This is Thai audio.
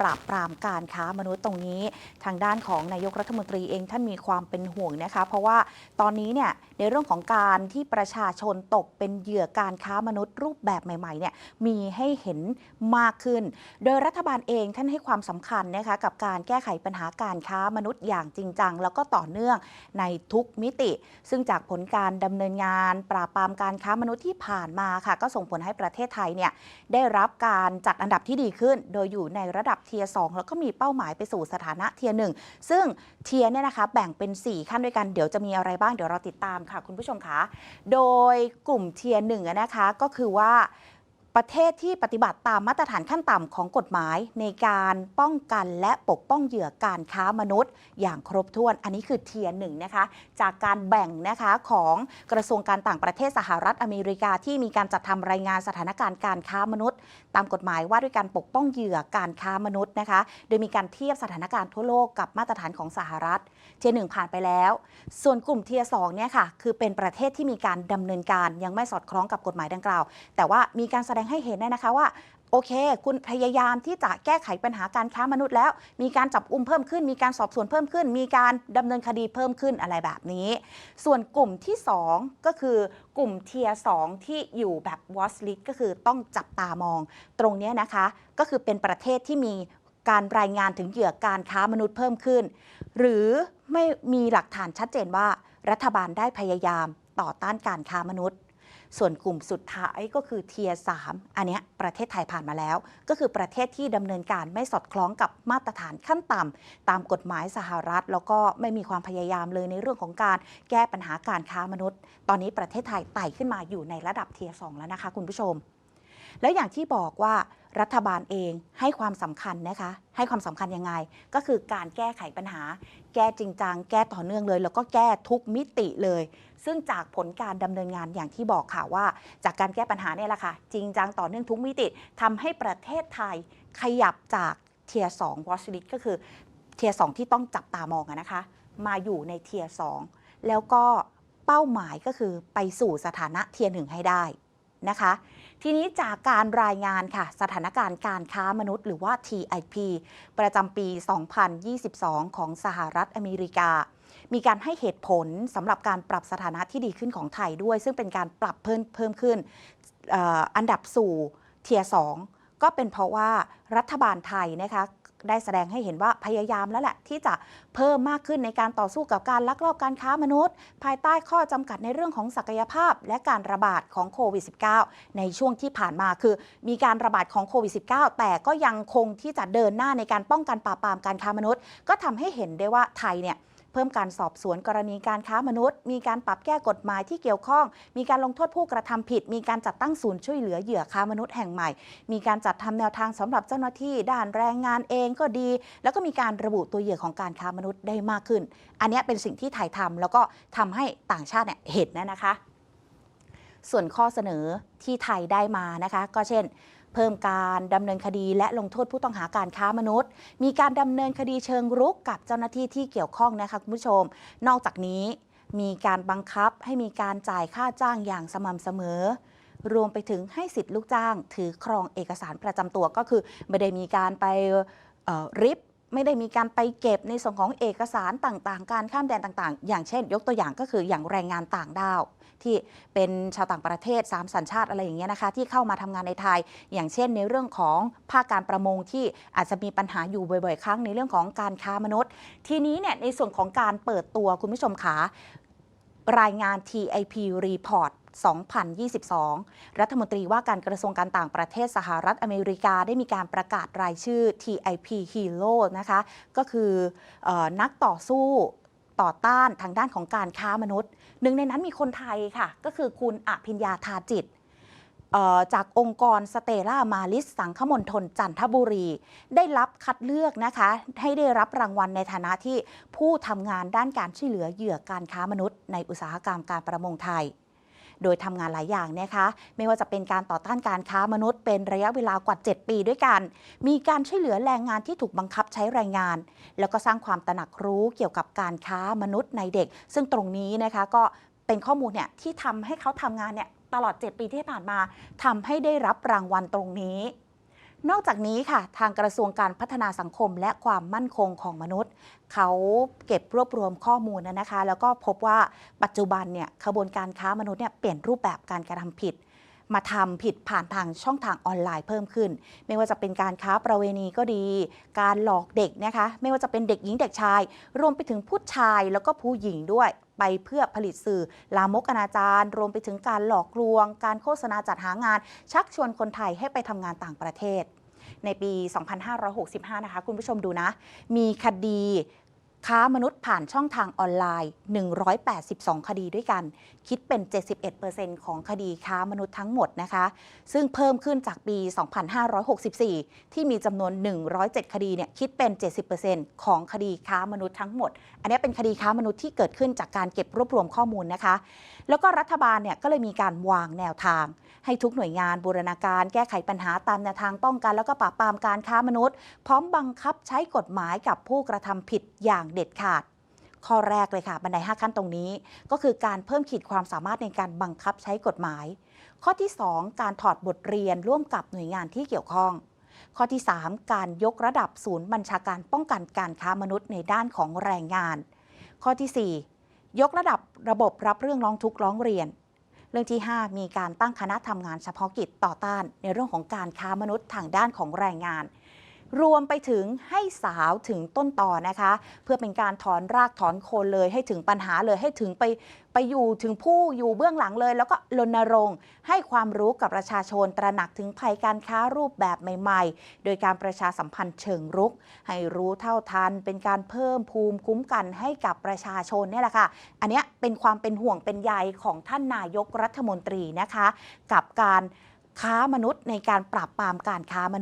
ปราบปรามการค้ามนุษย์ตรงนี้ ทางด้านของนายกรัฐมนตรีเองท่านมีความเป็นห่วงนะคะ เพราะว่าตอนนี้เนี่ยในเรื่องของการที่ประชาชนตกเป็นเหยื่อการค้ามนุษย์รูปแบบใหม่ๆเนี่ยมีให้เห็นมากขึ้น โดยรัฐบาลเองท่านให้ความสำคัญนะคะกับการแก้ไขปัญหาการค้ามนุษย์อย่างจริงจังแล้วก็ต่อเนื่องในทุกมิติ ซึ่งจากผลการดำเนินงาน ปราบปรามการค้ามนุษย์ที่ผ่านมาค่ะ ก็ส่งผลให้ประเทศไทยเนี่ยได้รับการจัดอันดับที่ดีขึ้น โดยอยู่ในระดับเทียสแล้วก็มีเป้าหมายไปสู่สถานะเทียหนึ่งซึ่งเทียเนี่ยนะคะแบ่งเป็น 4 ขั้นด้วยกันเดี๋ยวจะมีอะไรบ้างเดี๋ยวเราติดตามค่ะคุณผู้ชมคะโดยกลุ่มเทียหนึ่งนะคะก็คือว่า ประเทศที่ปฏิบัติตามมาตรฐานขั้นต่ำของกฎหมายในการป้องกันและปกป้องเหยื่อการค้ามนุษย์ อย่างครบถ้วน อันนี้คือเทียร์หนึ่งนะคะ จากการแบ่งนะคะของกระทรวงการต่างประเทศสหรัฐอเมริกาที่มีการจัดทำรายงานสถานการณ์การค้ามนุษย์ ตามกฎหมายว่าด้วยการปกป้องเหยื่อการค้ามนุษย์นะคะ โดยมีการเทียบสถานการณ์ทั่วโลกกับมาตรฐานของสหรัฐ เทียร์หนึ่งผ่านไปแล้ว ส่วนกลุ่มเทียร์สองเนี่ยค่ะคือเป็นประเทศที่มีการดำเนินการยังไม่สอดคล้องกับกฎหมายดังกล่าว แต่ว่ามีการแสดงให้เห็นนะคะว่าโอเค คุณพยายามที่จะแก้ไขปัญหาการค้ามนุษย์แล้ว มีการจับกุมเพิ่มขึ้น มีการสอบสวนเพิ่มขึ้น มีการดำเนินคดีเพิ่มขึ้นอะไรแบบนี้ ส่วนกลุ่มที่ 2 ก็คือกลุ่มเทียสองที่อยู่แบบวอสลิ t ก็คือต้องจับตามอง ตรงนี้นะคะ ก็คือเป็นประเทศที่มีการรายงานถึงเหยื่อการค้ามนุษย์เพิ่มขึ้น หรือไม่มีหลักฐานชัดเจนว่า รัฐบาลได้พยายามต่อต้านการค้ามนุษย์ ส่วนกลุ่มสุดท้ายก็คือเทียสามอันนี้ประเทศไทยผ่านมาแล้ว ก็คือประเทศที่ดำเนินการไม่สอดคล้องกับมาตรฐานขั้นต่ำตามกฎหมายสหรัฐ แล้วก็ไม่มีความพยายามเลยในเรื่องของการแก้ปัญหาการค้ามนุษย์ ตอนนี้ประเทศไทยไต่ขึ้นมาอยู่ในระดับเทียสองแล้วนะคะคุณผู้ชม แล้วอย่างที่บอกว่ารัฐบาลเองให้ความสำคัญนะคะ ให้ความสำคัญยังไง ก็คือการแก้ไขปัญหา แก้จริงจังแก้ต่อเนื่องเลย แล้วก็แก้ทุกมิติเลย ซึ่งจากผลการดำเนินงานอย่างที่บอกค่ะว่า จากการแก้ปัญหาเนี่ยแหละค่ะ จริงจังต่อเนื่องทุกมิติทำให้ประเทศไทยขยับจากเทียสองวอชลิตก็คือเทียสองที่ต้องจับตามองนะคะ มาอยู่ในเทียสองแล้วก็เป้าหมายก็คือไปสู่สถานะเทียหนึ่งให้ได้ นะคะ ทีนี้จากการรายงานค่ะ สถานการณ์การค้ามนุษย์หรือว่า TIP ประจำปี 2022 ของสหรัฐอเมริกา มีการให้เหตุผลสำหรับการปรับสถานะที่ดีขึ้นของไทยด้วย ซึ่งเป็นการปรับเพิ่มเพิ่มขึ้นออันดับสู่เทียสองก็เป็นเพราะว่ารัฐบาลไทยนะคะ ได้แสดงให้เห็นว่าพยายามแล้วแหละ ที่จะเพิ่มมากขึ้นในการต่อสู้กับการลักลอบการค้ามนุษย์ ภายใต้ข้อจำกัดในเรื่องของศักยภาพ และการระบาดของโควิด -19 ในช่วงที่ผ่านมาคือ มีการระบาดของโควิด -19 แต่ก็ยังคงที่จะเดินหน้าในการป้องกันปราบปรามการค้ามนุษย์ ก็ทำให้เห็นได้ว่าไทยเนี่ย พิ่มการสอบสวนกรณีการค้ามนุษย์ มีการปรับแก้กฎหมายที่เกี่ยวข้อง มีการลงโทษผู้กระทำผิด มีการจัดตั้งศูนย์ช่วยเหลือเหยื่อค้ามนุษย์แห่งใหม่ มีการจัดทำแนวทางสำหรับเจ้าหน้าที่ด้านแรงงานเองก็ดี แล้วก็มีการระบุตัวเหยื่อของการค้ามนุษย์ได้มากขึ้น อันนี้เป็นสิ่งที่ไทยทำแล้วก็ทำให้ต่างชาติเนี่ยเห็นนะนะคะ ส่วนข้อเสนอที่ไทยได้มานะคะ ก็เช่น เพิ่มการดำเนินคดีและลงโทษผู้ต้องหาการค้ามนุษย์ มีการดำเนินคดีเชิงรุกกับเจ้าหน้าที่ที่เกี่ยวข้องนะคะคุณผู้ชม นอกจากนี้มีการบังคับให้มีการจ่ายค่าจ้างอย่างสม่ำเสมอ รวมไปถึงให้สิทธิ์ลูกจ้าง ถือครองเอกสารประจำตัวก็คือไม่ได้มีการไปริบไม่ได้มีการไปเก็บในส่วนของเอกสารต่างๆ การข้ามแดนต่างๆ อย่างเช่น ยกตัวอย่างก็คืออย่างแรงงานต่างด้าว ที่เป็นชาวต่างประเทศสามสัญชาติอะไรอย่างเงี้ยนะคะที่เข้ามาทำงานในไทย อย่างเช่น ในเรื่องของภาคการประมงที่อาจจะมีปัญหาอยู่บ่อยๆ ครั้งในเรื่องของการค้ามนุษย์ ทีนี้เนี่ยในส่วนของการเปิดตัวคุณผู้ชมขารายงาน TIP Report 2022 รัฐมนตรีว่าการกระทรวงการต่างประเทศสหรัฐอเมริกาได้มีการประกาศรายชื่อ TIP Hero นะคะ ก็คือออนักต่อสู้ ต่อต้านทางด้านของการค้ามนุษย์ หนึ่งในนั้นมีคนไทยค่ะ ก็คือคุณอภิญญาทาจิตจากองค์กรสเตล่ามาลิสสังคมนทนจันทบุรี ได้รับคัดเลือกนะคะ ให้ได้รับรางวัลในฐานะที่ผู้ทำงานด้านการช่วยเหลือเหยื่อการค้ามนุษย์ ในอุตสาหกรรมการประมงไทย โดยทำงานหลายอย่างนะคะ ไม่ว่าจะเป็นการต่อต้านการค้ามนุษย์เป็นระยะเวลากว่า 7 ปีด้วยกัน มีการช่วยเหลือแรงงานที่ถูกบังคับใช้แรงงาน แล้วก็สร้างความตระหนักรู้เกี่ยวกับการค้ามนุษย์ในเด็ก ซึ่งตรงนี้นะคะก็เป็นข้อมูลเนี่ยที่ทำให้เขาทำงานเนี่ยตลอด 7 ปีที่ผ่านมาทำให้ได้รับรางวัลตรงนี้ นอกจากนี้ค่ะ ทางกระทรวงการพัฒนาสังคมและความมั่นคงของมนุษย์ เขาเก็บรวบรวมข้อมูลนะคะ แล้วก็พบว่าปัจจุบันเนี่ยขบวนการค้ามนุษย์เนี่ยเปลี่ยนรูปแบบการกระทำผิด มาทำผิดผ่านทางช่องทางออนไลน์เพิ่มขึ้น ไม่ว่าจะเป็นการค้าประเวณีก็ดี การหลอกเด็กนะคะ ไม่ว่าจะเป็นเด็กหญิงเด็กชาย รวมไปถึงผู้ชายแล้วก็ผู้หญิงด้วยไปเพื่อผลิตสื่อลามกอนาจารรวมไปถึงการหลอกลวง การโฆษณาจัดหางาน ชักชวนคนไทยให้ไปทำงานต่างประเทศ ในปี 2565 นะคะ คุณผู้ชมดูนะ มีคดี ค้ามนุษย์ผ่านช่องทางออนไลน์ 182 คดีด้วยกัน คิดเป็น 71%ของคดีค้ามนุษย์ทั้งหมดนะคะ ซึ่งเพิ่มขึ้นจากปี 2564 ที่มีจำนวน 107 คดีเนี่ยคิดเป็น 70%ของคดีค้ามนุษย์ทั้งหมด อันนี้เป็นคดีค้ามนุษย์ที่เกิดขึ้นจากการเก็บรวบรวมข้อมูลนะคะ แล้วก็รัฐบาลเนี่ยก็เลยมีการวางแนวทาง ให้ทุกหน่วยงานบูรณาการแก้ไขปัญหาตามแนวทางป้องกัน แล้วก็ปราบปรามการค้ามนุษย์ พร้อมบังคับใช้กฎหมายกับผู้กระทำผิดอย่างเด็ดขาดข้อแรกเลยค่ะบันได 5 ขั้นตรงนี้ ก็คือการเพิ่มขีดความสามารถในการบังคับใช้กฎหมาย ข้อที่ 2 การถอดบทเรียนร่วมกับหน่วยงานที่เกี่ยวข้อง ข้อที่ 3 การยกระดับศูนย์บัญชาการป้องกันการค้ามนุษย์ในด้านของแรงงาน ข้อทีสี่4 ยกระดับระบบรับเรื่องร้องทุกข์ร้องเรียน เรื่องที่ 5 มีการตั้งคณะทำงานเฉพาะกิจต่อต้านในเรื่องของการค้ามนุษย์ทางด้านของแรงงาน รวมไปถึงให้สาวถึงต้นต่อนะคะ เพื่อเป็นการถอนรากถอนโคนเลยให้ถึงปัญหาเลยให้ถึงไปไปอยู่ถึงผู้อยู่เบื้องหลังเลย แล้วก็รณรงค์ให้ความรู้กับประชาชนตระหนักถึงภัยการค้ารูปแบบใหม่ ๆ โดยการประชาสัมพันธ์เชิงรุก ให้รู้เท่าทัน เป็นการเพิ่มภูมิคุ้มกันให้กับประชาชนนี่แหละค่ะ อันนี้เป็นความเป็นห่วงเป็นใยของท่านนายกรัฐมนตรีนะคะ กับการค้ามนุษย์ในการปราบปรามการค้ามนุษย์